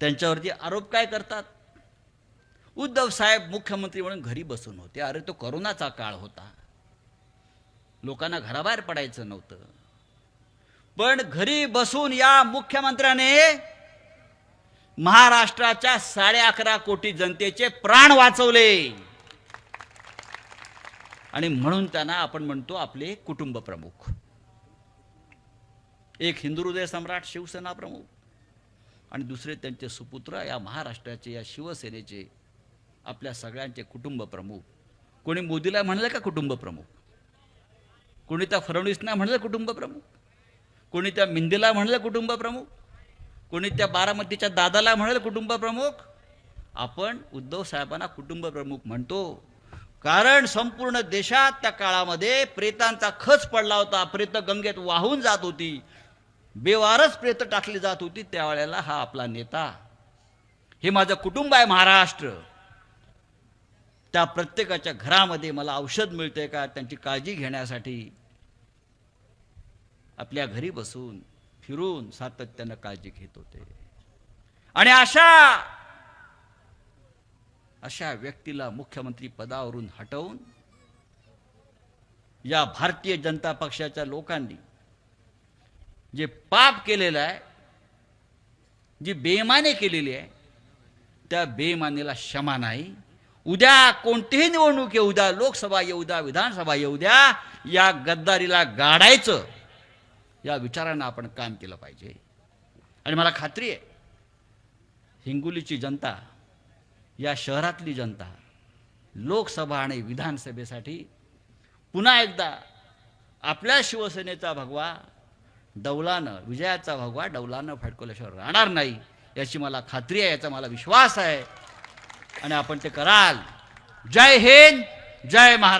त्यांच्यावरती आरोप काय करतात? उद्धव साहेब मुख्यमंत्री म्हणून घरी बसून होते. अरे तो करोनाचा काळ होता. लोकांना घराबाहेर पडायचं नव्हतं. पण घरी बसून या मुख्यमंत्र्याने महाराष्ट्राच्या साडे अकरा कोटी जनतेचे प्राण वाचवले. आणि म्हणून त्यांना आपण म्हणतो आपले कुटुंब प्रमुख. एक हिंदू हृदय सम्राट शिवसेना प्रमुख. आणि दुसरे त्यांचे सुपुत्र या महाराष्ट्राचे या शिवसेनेचे आपल्या सगळ्यांचे कुटुंब प्रमुख. कोणी मोदीला म्हणलं का कुटुंब प्रमुख? कोणी त्या फडणवीसना म्हणलं कुटुंब प्रमुख? कोणी त्या मिंदीला म्हणलं कुटुंब प्रमुख? कोणी त्या बारामतीच्या दादाला म्हणलं कुटुंब प्रमुख? आपण उद्धव साहेबांना कुटुंब प्रमुख म्हणतो. कारण संपूर्ण देशात त्या काळामध्ये प्रेतांचा खच पडला होता. प्रेत गंगेत वाहून जात होती. बेवारच प्रेत टाकली जात होती त्यावेळेला हा आपला नेता. हे माझं कुटुंब आहे महाराष्ट्र. त्या प्रत्येकाच्या घरामध्ये मला औषध मिळते का त्यांची काळजी घेण्यासाठी. आपल्या घरी बसून फिरून सातत्यानं काळजी घेत होते. आणि अशा अशा व्यक्तीला मुख्यमंत्री पदावरून हटवून या भारतीय जनता पक्षाच्या लोकांनी जे पाप केलेलं आहे जी बेमाने केलेली आहे त्या बेमानीला क्षमा नाही. उद्या कोणतीही निवडणूक येऊ द्या लोकसभा येऊ द्या विधानसभा येऊ द्या या गद्दारीला गाडायचं या विचारानं आपण काम केलं पाहिजे. आणि मला खात्री आहे हिंगोलीची जनता या शहरातली जनता लोकसभा आणि विधानसभेसाठी पुन्हा एकदा आपल्या शिवसेनेचा भगवा डौलानं विजयाचा भगवा डौलानं फडकवल्याशिवाय राहणार नाही याची मला खात्री आहे याचा मला विश्वास आहे. आणि आपण ते कराल. जय हिंद जय महाराज